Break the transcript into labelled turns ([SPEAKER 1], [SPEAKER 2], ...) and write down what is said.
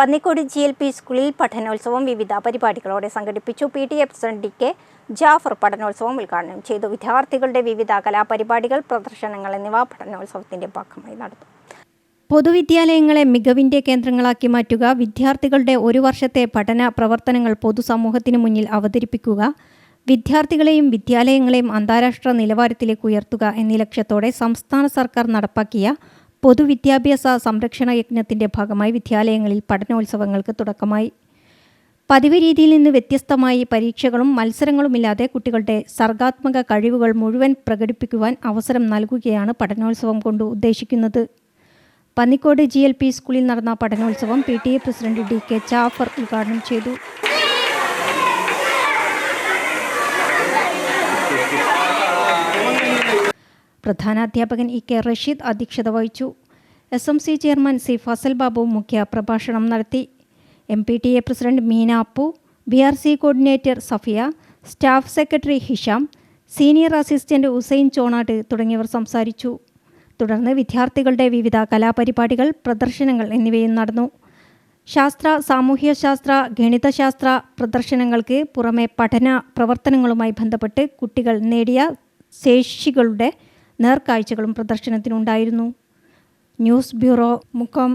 [SPEAKER 1] Pannikode G L P സ്കൂളിൽ പഠനോത്സവം വിവിധ പരിപാടികളോടെ സംഘടിപ്പിച്ചു. P T A president D K Jafar പഠനോത്സവം ഉദ്ഘാടനം ചെയ്തു. വിദ്യാർത്ഥികളുടെ വിവിധ കലാപരിപാടികൾ പ്രദർശനങ്ങൾ എന്നിവ പഠനോത്സവത്തിന്റെ ഭാഗമായി നടന്നു. പൊതുവിദ്യാലയങ്ങളെ മികവിന്റെ കേന്ദ്രങ്ങളാക്കി മാറ്റുക വിദ്യാർത്ഥികളുടെ ഒരു വർഷത്തെ പഠന പ്രവർത്തനങ്ങൾ പൊതുസമൂഹത്തിന് മുന്നിൽ അവതരിപ്പിക്കുക വിദ്യാർത്ഥികളെയും വിദ്യാലയങ്ങളെയും അന്താരാഷ്ട്ര നിലവാരത്തിലേക്ക് ഉയർത്തുക എന്നീ ലക്ഷ്യത്തോടെ സംസ്ഥാന സർക്കാർ നടപ്പാക്കിയ പൊതുവിദ്യാഭ്യാസ സംരക്ഷണ യജ്ഞത്തിന്റെ ഭാഗമായി വിദ്യാലയങ്ങളിൽ പഠനോത്സവങ്ങൾക്ക് തുടക്കമായി. പതിവ് രീതിയിൽ നിന്ന് വ്യത്യസ്തമായി പരീക്ഷകളും മത്സരങ്ങളുമില്ലാതെ കുട്ടികളുടെ സർഗാത്മക കഴിവുകൾ മുഴുവൻ പ്രകടിപ്പിക്കുവാൻ അവസരം നൽകുകയാണ് പഠനോത്സവം കൊണ്ട് ഉദ്ദേശിക്കുന്നത്. പന്നിക്കോട് ജി സ്കൂളിൽ നടന്ന പഠനോത്സവം P president D K Jafar ഉദ്ഘാടനം ചെയ്തു. പ്രധാനാധ്യാപകൻ ഇ കെ റഷീദ് അധ്യക്ഷത വഹിച്ചു. S M C chairman C Fazal Babu മുഖ്യ പ്രഭാഷണം നടത്തി. M P T A president Meena Appu B R C coordinator Safiya staff secretary Hisham senior assistant Usain Chonat തുടങ്ങിയവർ സംസാരിച്ചു. തുടർന്ന് വിദ്യാർത്ഥികളുടെ വിവിധ കലാപരിപാടികൾ പ്രദർശനങ്ങൾ എന്നിവയും നടന്നു. ശാസ്ത്ര സാമൂഹ്യശാസ്ത്ര ഗണിതശാസ്ത്ര പ്രദർശനങ്ങൾക്ക് പുറമെ പഠന പ്രവർത്തനങ്ങളുമായി ബന്ധപ്പെട്ട് കുട്ടികൾ നേടിയ ശേഷികളുടെ നേർക്കാഴ്ചകളും പ്രദർശനത്തിനുണ്ടായിരുന്നു. News bureau Mukkam